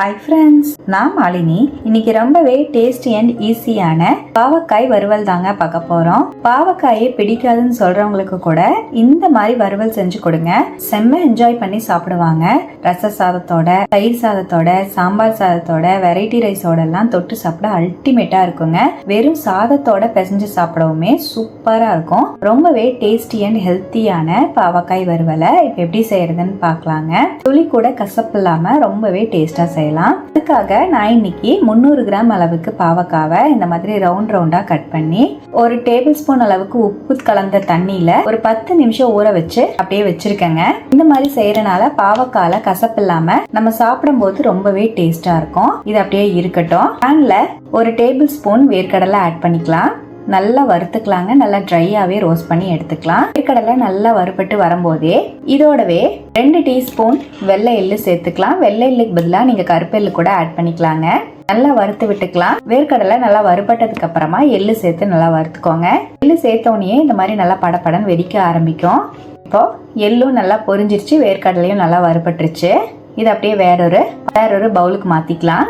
Hi friends நான் மாலினி. இன்னைக்கு ரொம்பவே டேஸ்டி அண்ட் ஈஸியான பாவக்காய் வறுவல் தாங்க பார்க்க போறோம். பாவக்காயை பிடிக்காதுன்னு சொல்றவங்களுக்கு கூட இந்த மாதிரி வறுவல் செஞ்சு கொடுங்க. செம்ம என்ஜாய் பண்ணி சாப்பிடுவாங்க. ரச சாதத்தோட தயிர் சாதத்தோட சாம்பார் சாதத்தோட வெரைட்டி ரைஸோட எல்லாம் தொட்டு சாப்பிட அல்டிமேட்டா இருக்குங்க. வெறும் சாதத்தோட பிசைஞ்சு சாப்பிடவுமே சூப்பரா இருக்கும். ரொம்பவே டேஸ்டி அண்ட் ஹெல்த்தியான பாவக்காய் வறுவலை இப்போ எப்படி செய்யறதுன்னு பார்க்கலாங்க. துளி கூட கசப்பு இல்லாம ரொம்பவே டேஸ்டா செய்யலாம். அதுக்காக நான் இன்னைக்கு முந்நூறு கிராம் அளவுக்கு பாவக்காவை இந்த மாதிரி ரவுண்ட் ரவுண்டா கட் பண்ணி ஒரு டேபிள் ஸ்பூன் அளவுக்கு உப்பு கலந்த தண்ணியில ஒரு பத்து நிமிஷம் ஊற வச்சு அப்படியே வச்சிருக்கேங்க. இந்த மாதிரி செய்யறனால பாவக்கால கசப்பு இல்லாம நம்ம சாப்பிடும்போது ரொம்பவே டேஸ்டா இருக்கும். இது அப்படியே இருக்கட்டும். பேன்ல ஒரு டேபிள் ஸ்பூன் வேர்க்கடலை ஆட் பண்ணிக்கலாம். நல்லா வறுத்துக்கலாங்க. நல்லா ட்ரையாகவே ரோஸ்ட் பண்ணி எடுத்துக்கலாம். வேர்க்கடலை நல்லா வறுபட்டு வரும்போதே இதோடவே ரெண்டு டீஸ்பூன் வெள்ளை எள்ளு சேர்த்துக்கலாம். வெள்ளை எள்ளுக்கு பதிலாக நீங்கள் கருப்பெள்ளு கூட ஆட் பண்ணிக்கலாங்க. நல்லா வறுத்து விட்டுக்கலாம். வேர்க்கடலை நல்லா வறுபட்டதுக்கு அப்புறமா எள்ளு சேர்த்து நல்லா வறுத்துக்கோங்க. எள்ளு சேர்த்தோடனே இந்த மாதிரி நல்லா படபடன்னு வெடிக்க ஆரம்பிக்கும். இப்போ எள்ளும் நல்லா பொரிஞ்சிருச்சு. வேர்க்கடலையும் நல்லா வறுபட்டுருச்சு. இது அப்படியே வேறொரு வேறொரு பவுலுக்கு மாற்றிக்கலாம்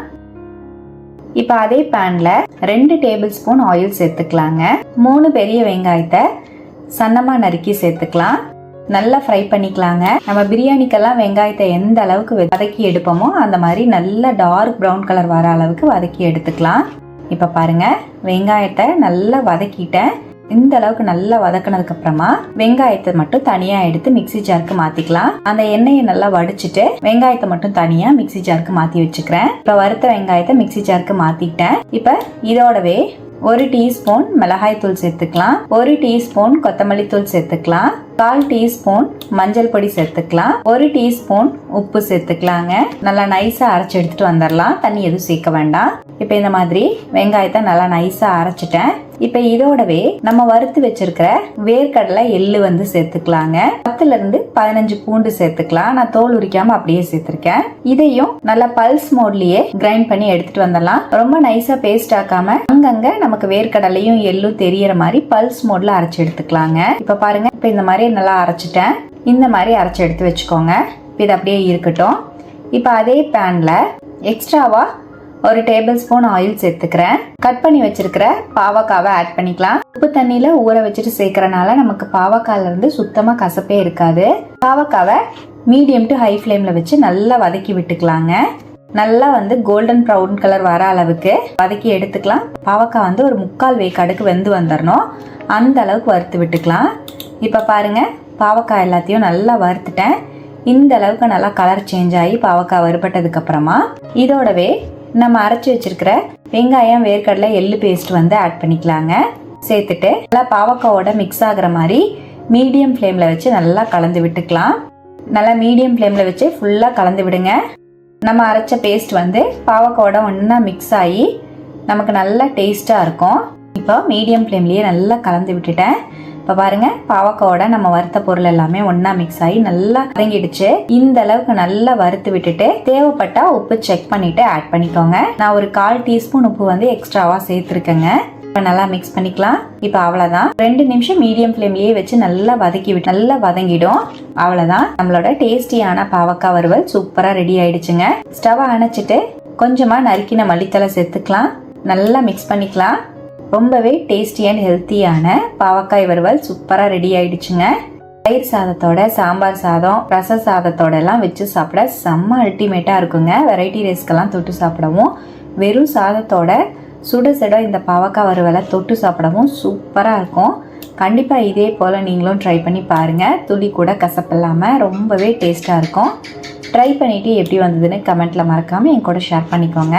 இப்போ அதே பேனில் ரெண்டு டேபிள் ஸ்பூன் ஆயில் சேர்த்துக்கலாங்க. மூணு பெரிய வெங்காயத்தை சன்னமாக நறுக்கி சேர்த்துக்கலாம். நல்லா ஃப்ரை பண்ணிக்கலாங்க. நம்ம பிரியாணிக்கெல்லாம் வெங்காயத்தை எந்த அளவுக்கு வதக்கி எடுப்போமோ அந்த மாதிரி நல்ல டார்க் ப்ரௌன் கலர் வர அளவுக்கு வதக்கி எடுத்துக்கலாம். இப்போ பாருங்க வெங்காயத்தை நல்லா வதக்கிட்டேன். இந்த அளவுக்கு நல்லா வதக்கினதுக்கு அப்புறமா வெங்காயத்தை மட்டும் தனியா எடுத்து மிக்சி ஜாருக்கு மாத்திக்கலாம். அந்த எண்ணெயை நல்லா வடிச்சிட்டு வெங்காயத்தை மட்டும் தனியா மிக்சி ஜாருக்கு மாத்தி வச்சுக்கிறேன். இப்ப வறுத்த வெங்காயத்தை மிக்சி ஜாருக்கு மாத்திட்டேன். இப்ப இதோடவே ஒரு டீஸ்பூன் மிளகாய் தூள் சேர்த்துக்கலாம். ஒரு டீஸ்பூன் கொத்தமல்லி தூள் சேர்த்துக்கலாம். கால் டீஸ்பூன் மஞ்சள் பொடி சேர்த்துக்கலாம். ஒரு டீஸ்பூன் உப்பு சேர்த்துக்கலாங்க. நல்லா நைஸா அரைச்சு எடுத்துட்டு வந்துடலாம். தண்ணி எதுவும் சேர்க்க வேண்டாம். இப்போ இந்த மாதிரி வெங்காயத்தை நல்லா நைஸா அரைச்சிட்டேன். இப்போ இதோடவே நம்ம வறுத்து வச்சிருக்கிற வேர்க்கடலை எள்ளு வந்து சேர்த்துக்கலாங்க. பத்துல இருந்து பதினஞ்சு பூண்டு சேர்த்துக்கலாம். நான் தோல் உரிக்காம அப்படியே சேர்த்திருக்கேன். இதையும் நல்லா பல்ஸ் மோட்லயே கிரைண்ட் பண்ணி எடுத்துட்டு வந்துடலாம். ரொம்ப நைஸா பேஸ்ட் ஆக்காம அங்கங்க நமக்கு வேர்க்கடலையும் எள்ளும் தெரியற மாதிரி பல்ஸ் மோட்ல அரைச்சு எடுத்துக்கலாங்க. இப்ப பாருங்க இப்ப இந்த மாதிரி நல்லா அரைச்சிட்டேன். இந்த மாதிரி அரைச்சு எடுத்து வச்சுக்கோங்க. இப்போ இது அப்படியே இருக்கட்டும். இப்போ அதே பேன்ல எக்ஸ்ட்ராவா ஒரு டேபிள் ஸ்பூன் ஆயில் சேர்த்துக்கிறேன். கட் பண்ணி வச்சிருக்கிற பாவக்காவை ஆட் பண்ணிக்கலாம். உப்பு தண்ணியில ஊற வச்சுட்டு சேர்க்கறனால நமக்கு பாவக்காயில இருந்து சுத்தமா கசப்பே இருக்காது. பாவக்காவை மீடியம் டு ஹை ஃப்ளேம்ல வச்சு நல்லா வதக்கி விட்டுக்கலாங்க. நல்லா வந்து கோல்டன் ப்ரௌன் கலர் வர அளவுக்கு வதக்கி எடுத்துக்கலாம். பாவக்காய் வந்து ஒரு முக்கால் வேக்காடுக்கு வெந்து வந்துடணும் அந்த அளவுக்கு வறுத்து விட்டுக்கலாம். இப்போ பாருங்க பாவக்காய் எல்லாத்தையும் நல்லா வறுத்துட்டேன். இந்த அளவுக்கு நல்லா கலர் சேஞ்ச் ஆகி பாவக்காய் வறுபட்டதுக்கு அப்புறமா இதோடவே நம்ம அரைச்சி வச்சிருக்கிற வெங்காயம் வேர்க்கடலை எள்ளு பேஸ்ட் வந்து ஆட் பண்ணிக்கலாங்க. சேர்த்துட்டு நல்லா பாவக்காவோட மிக்ஸ் ஆகுற மாதிரி மீடியம் ஃப்ளேமில் வச்சு நல்லா கலந்து விட்டுக்கலாம். நல்லா மீடியம் ஃப்ளேமில் வச்சு ஃபுல்லாக கலந்து விடுங்க. நம்ம அரைச்ச பேஸ்ட் வந்து பாவக்காவோட ஒன்றா மிக்ஸ் ஆகி நமக்கு நல்லா டேஸ்ட்டாக இருக்கும். இப்போ மீடியம் ஃப்ளேம்லேயே நல்லா கலந்து விட்டுட்டேன். இப்போ பாருங்க பாவக்காவோட நம்ம வறுத்த பொருள் எல்லாமே ஒன்றா மிக்ஸ் ஆகி நல்லா வதங்கிடுச்சு. இந்த அளவுக்கு நல்லா வறுத்து விட்டுட்டு தேவைப்பட்டா உப்பு செக் பண்ணிட்டு ஆட் பண்ணிக்கோங்க. நான் ஒரு கால் டீஸ்பூன் உப்பு வந்து எக்ஸ்ட்ராவா சேர்த்துருக்கேங்க. இப்போ நல்லா மிக்ஸ் பண்ணிக்கலாம். இப்போ அவ்வளோதான் ரெண்டு நிமிஷம் மீடியம் ஃப்ளேம்லேயே வச்சு நல்லா வதக்கி விட்டு நல்லா வதங்கிடும். அவ்வளோதான் நம்மளோட டேஸ்டியான பாவக்காய் வறுவல் சூப்பராக ரெடி ஆயிடுச்சுங்க. ஸ்டவ் அணைச்சிட்டு கொஞ்சமாக நறுக்கின மல்லித்தலை சேர்த்துக்கலாம். நல்லா மிக்ஸ் பண்ணிக்கலாம். ரொம்பவே டேஸ்டி அண்ட் ஹெல்த்தியான பாவக்காய் வறுவல் சூப்பராக ரெடி ஆயிடுச்சுங்க. தயிர் சாதத்தோட சாம்பார் சாதம் ரச சாதத்தோட எல்லாம் வச்சு சாப்பிட செம்ம அல்டிமேட்டாக இருக்குங்க. வெரைட்டி ரைஸ்க்கெல்லாம் தொட்டு சாப்பிடவும். வெறும் சாதத்தோட சுட சுட இந்த பாவக்காய் வறுவலை தொட்டு சாப்பிடவும் சூப்பராக இருக்கும். கண்டிப்பாக இதே போல் நீங்களும் ட்ரை பண்ணி பாருங்கள் துளி கூட கசப்பில்லாமல் ரொம்பவே டேஸ்ட்டாக இருக்கும். ட்ரை பண்ணிவிட்டு எப்படி வந்ததுன்னு கமெண்ட்டில் மறக்காமல் என் கூட ஷேர் பண்ணிக்கோங்க.